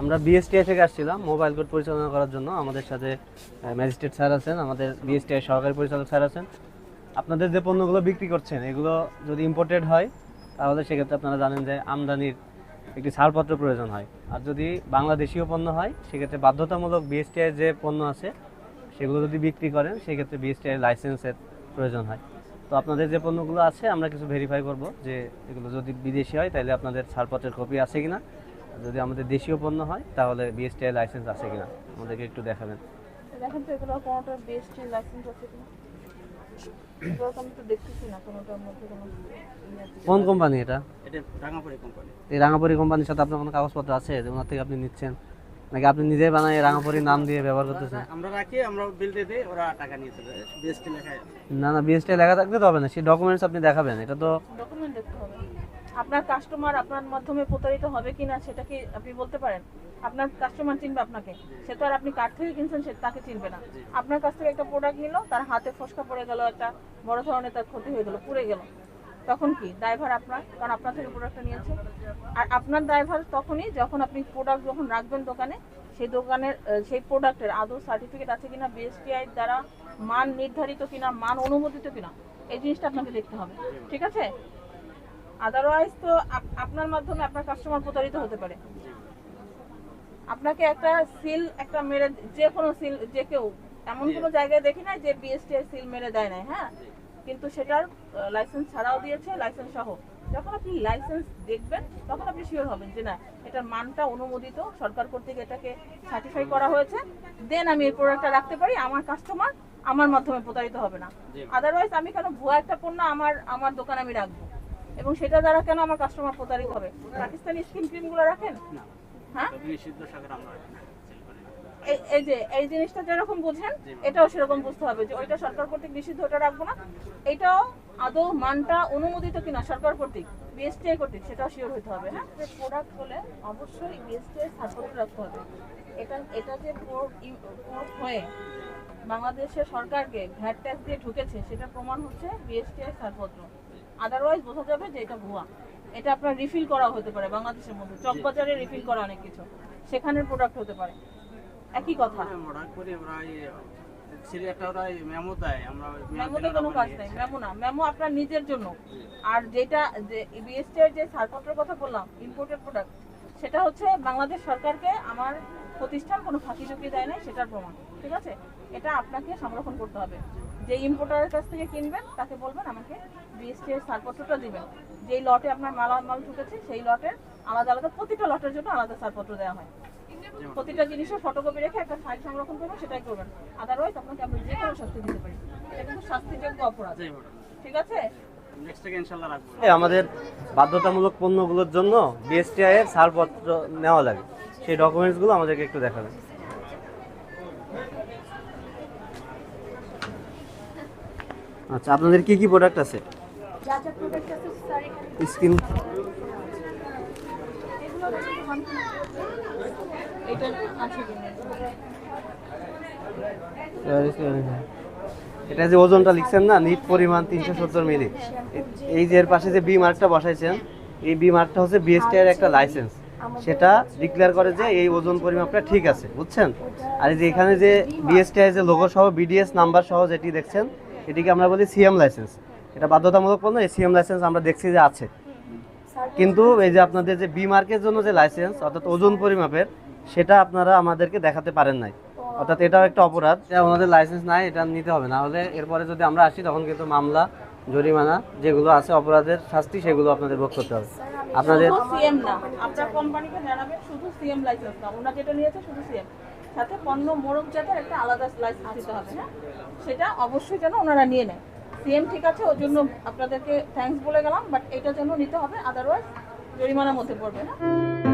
আমরা বিএসটিআই থেকে আসছিলাম মোবাইল কোড পরিচালনা করার জন্য। আমাদের সাথে ম্যাজিস্ট্রেট স্যার আছেন, আমাদের বিএসটিআই সহকারী পরিচালক স্যার আছেন। আপনাদের যে পণ্যগুলো বিক্রি করছেন, এগুলো যদি ইম্পোর্টেড হয়, তাহলে সেক্ষেত্রে আপনারা জানেন যে আমদানির একটি ছাড়পত্র প্রয়োজন হয়। আর যদি বাংলাদেশীয় পণ্য হয়, সেক্ষেত্রে বাধ্যতামূলক বিএসটিআই যে পণ্য আছে, সেগুলো যদি বিক্রি করেন, সেক্ষেত্রে বিএসটিআই লাইসেন্সের প্রয়োজন হয়। তো আপনাদের যে পণ্যগুলো আছে, আমরা কিছু ভেরিফাই করব যে এগুলো যদি বিদেশি হয়, তাহলে আপনাদের ছাড়পত্রের কপি আছে কিনা। যদি আমাদের দেশীয় পণ্য হয় তাহলে বিএসটিআই লাইসেন্স আছে কিনা? আমাদেরকে একটু দেখাবেন। দেখেন তো এগুলো বিএসটি লাইসেন্স আছে কিনা? কোনো ইয়ে কোন। কোম্পানি এটা? এটা রাঙাপাড়ি কোম্পানি। এই রাঙাপরি কোম্পানির সাথে আপনার কোনো কাগজপত্র আছে? যে ওনার থেকে আপনি নিচ্ছেন? নাকি আপনি নিজেই বানায় রাঙাপরির নাম দিয়ে ব্যবহার করতেছেন? আমরা রাখি আমরা বিল দিয়ে দিই ওরা টাকা নিয়ে চলে যায়। বিএসটি লেখায়। না না বিএসটিআই লেখা থাকলে তো হবে না সেই ডকুমেন্টস আপনি দেখাবেন। এটা তো ডকুমেন্ট দেখতে হবে। আপনার কাস্টমার আপনার মাধ্যমে প্রতারিত হবে কিনা সেটা কি আপনি বলতে পারেন? আপনার কাস্টমার চিনবে আপনাকে। সে তো আর আপনি কার থেকে কিনছেন সে তাকে চিনবে না। আপনার কাছ থেকে একটা প্রোডাক্ট নিল, তার হাতে ফসকা পড়ে গেল, একটা বড় ধরনের তার ক্ষতি হয়ে গেল, পুড়ে গেল। তখন কি? ড্রাইভার আপনার, কারণ আপনার থেকে প্রোডাক্টটা নিয়েছে। আর আপনার ড্রাইভার তখনই যখন আপনি প্রোডাক্ট যখন রাখবেন দোকানে, সেই দোকানের সেই প্রোডাক্টের আদৌ সার্টিফিকেট আছে কিনা বিএসটিআই দ্বারা মান নির্ধারিত কিনা, মান অনুমোদিত কিনা, এই জিনিসটা আপনাকে দেখতে হবে। ঠিক আছে? আদারওয়াইজ তো আপ- আপনার মাধ্যমে আপনার কাস্টমার প্রতারিত হতে পারে। আপনাকে একটা সিল একটা মেরে যে কোনো সিল যে কেউ এমন কোনো জায়গায় দেখি না যে বিএসটি সিল মেরে দেয় না হ্যাঁ? কিন্তু সেটার লাইসেন্স ছাড়াও দিয়েছে লাইসেন্স সহ। যখন আপনি লাইসেন্স দেখবেন তখন আপনি শিওর হবেন যে না এটার মানটা অনুমোদিত সরকার কর্তৃক এটাকে সার্টিফাই করা হয়েছে। দেন আমি এই প্রোডাক্টটা রাখতে পারি আমার কাস্টমার আমার মাধ্যমে প্রতারিত হবে না। আদারওয়াইজ আমি কেন ভুয়া একটা পণ্য আমার আমার দোকানে আমি রাখব? এবং সেটা দ্বারা কেন আমার কাস্টমার প্রতারিত হবে? পাকিস্তানি স্কিন ক্রিমগুলো রাখেন? হ্যাঁ? এই যে এই জিনিসটা যেরকম বুঝেন এটাও সেরকম বুঝতে হবে যে ওইটা সরকার কর্তৃক নিষিদ্ধ ওটা রাখব না। এটাও আদৌ মানটা অনুমোদিত কিনা সরকার কর্তৃক বিএসটিআই কর্তৃক সেটাও শিওর হতে হবে হ্যাঁ? প্রোডাক্ট হলে অবশ্যই বিএসটিআই সাপোর্ট রাখতে হবে। এটা এটা যে পোর্ট হয়ে বাংলাদেশের সরকারকে ভ্যাট ট্যাক্স দিয়ে ঢুকেছে সেটা প্রমাণ হচ্ছে বিএসটিআই ছাড়পত্র আদারওয়াইজ বোঝা যাবে যে এটা ভুয়া। এটা আপনার রিফিল করা হতে পারে বাংলাদেশের মধ্যে। চকবাজারে রিফিল করা অনেক কিছু। সেখানের প্রোডাক্ট হতে পারে। একই কথা। করি আমরা সিরিয়াটা ওরা মেমো দেয়। আমরা মেমোতে কোনো কাজ নিয়ে নেই। মেমো না। মেমো আপনার নিজের জন্য। আর যেটা যে বিএসটিআর যে ছাড়পত্রের কথা বললাম ইম্পোর্টেড প্রোডাক্ট সেটা হচ্ছে বাংলাদেশ সরকারকে আমার প্রতিষ্ঠান কোনো ফাঁকি দেয় নাই সেটার প্রমাণ। ঠিক আছে? এটা আপনাকে সংরক্ষণ করতে হবে। যে ইম্পোর্টারের কাছ থেকে কিনবেন তাকে বলবেন আমাকে বিএসটিআর ছাড়পত্রটা দিবেন। যেই লটে আপনার মালামাল ঢুকেছে সেই লটের আলাদা আলাদা প্রতিটা লটের জন্য আলাদা ছাড়পত্র দেওয়া হয়। প্রতিটা জিনিসের ফটোকপি রেখে একটা ফাইল সংরক্ষণ করবেন সেটাই করবেন। আদারওয়াইজ আপনাকে আমরা যে কোনো শাস্তি দিতে পারি। এটা কিন্তু শাস্তিযোগ্য অপরাধ। ঠিক আছে? নেক্সট থেকে ইনশাল্লাহ রাখব। এই আমাদের বাধ্যতামূলক পণ্যগুলোর জন্য বিএসটিআই এর ছাড়পত্র নেওয়া লাগে। সেই ডকুমেন্টসগুলো আমাদেরকে একটু দেখাবেন। আচ্ছা আপনাদের কি কি প্রোডাক্ট আছে? স্কিন এটা যে ওজনটা লিখছেন না নিট পরিমাণ তিনশো সত্তর মিলি। এই যে এর পাশে যে বি মার্কটা বসাইছেন এই বি মার্কটা হচ্ছে বিএসটি এর একটা লাইসেন্স সেটা ডিক্লেয়ার করে যে এই ওজন পরিমাপটা ঠিক আছে বুঝছেন? আর এই যে এখানে যে বিএসটি যে লোগো সহ বিডিএস নাম্বার সহ যেটি দেখছেন এটিকে আমরা বলি সিএম লাইসেন্স। এটা বাধ্যতামূলক পণ্য এই সিএম লাইসেন্স আমরা দেখছি যে আছে। কিন্তু এই যে আপনাদের যে বি মার্কের জন্য যে লাইসেন্স অর্থাৎ ওজন পরিমাপের সেটা আপনারা আমাদেরকে দেখাতে পারেন নাই। অর্থাৎ এটাও একটা অপরাধ। ওনাদের লাইসেন্স নাই এটা নিতে হবে। না হলে এরপরে যদি আমরা আসি তখন কিন্তু মামলা জরিমানা যেগুলো আছে অপরাধের শাস্তি সেগুলো আপনাদের ভোগ করতে হবে। আপনাদের সিএম না আপনার কোম্পানিকে জানাবেন শুধু সিএম লাইসেন্স না। ওনার যেটা নিয়েছে শুধু সিএম। সাথে পণ্য মোড়ক জাতের একটা আলাদা লাইসেন্স দিতে হবে হ্যাঁ? সেটা অবশ্যই যেন ওনারা নিয়ে নেয়। সিএম ঠিক আছে ওর জন্য আপনাদেরকে থ্যাংকস বলে গেলাম বাট এটা যেন নিতে হবে আদারওয়াইজ জরিমানার মধ্যে পড়বে হ্যাঁ